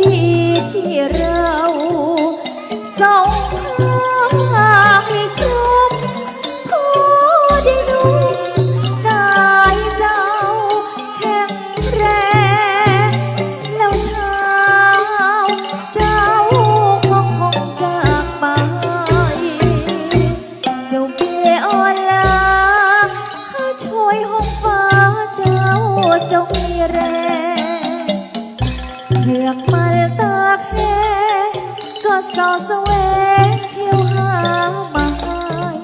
ดีที่เราสองข้างมีครบพอได้นุ่มกายเจ้าแข็งแรงแล้วเช้าเจ้าก็คงจากไป เจ้าเกออนลาข้าช่วยห้องฟ้าเจ้าเจ้ามีแร สอสเวเที่ยวหามาหาย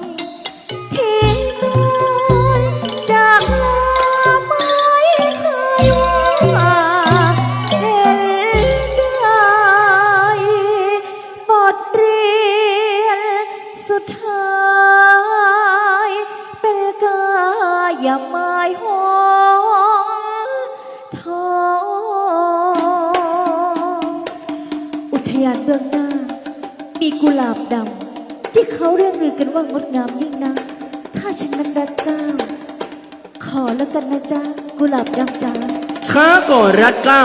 ที่เมืนจากลาไม่เคยว่าเห็นใจบดเรียนสุดท้ายเป็นกายาไม้หงทองอุทยานเบื้องหน้า มีกุหลาบดำที่เขาเรียกรือกันว่างดงามยิ่งนัก ถ้าฉันนั้นรักเก้า ขอแล้วกันนะจ๊ะกุหลาบดำจ้า ช้าก่อนรัดเกล้า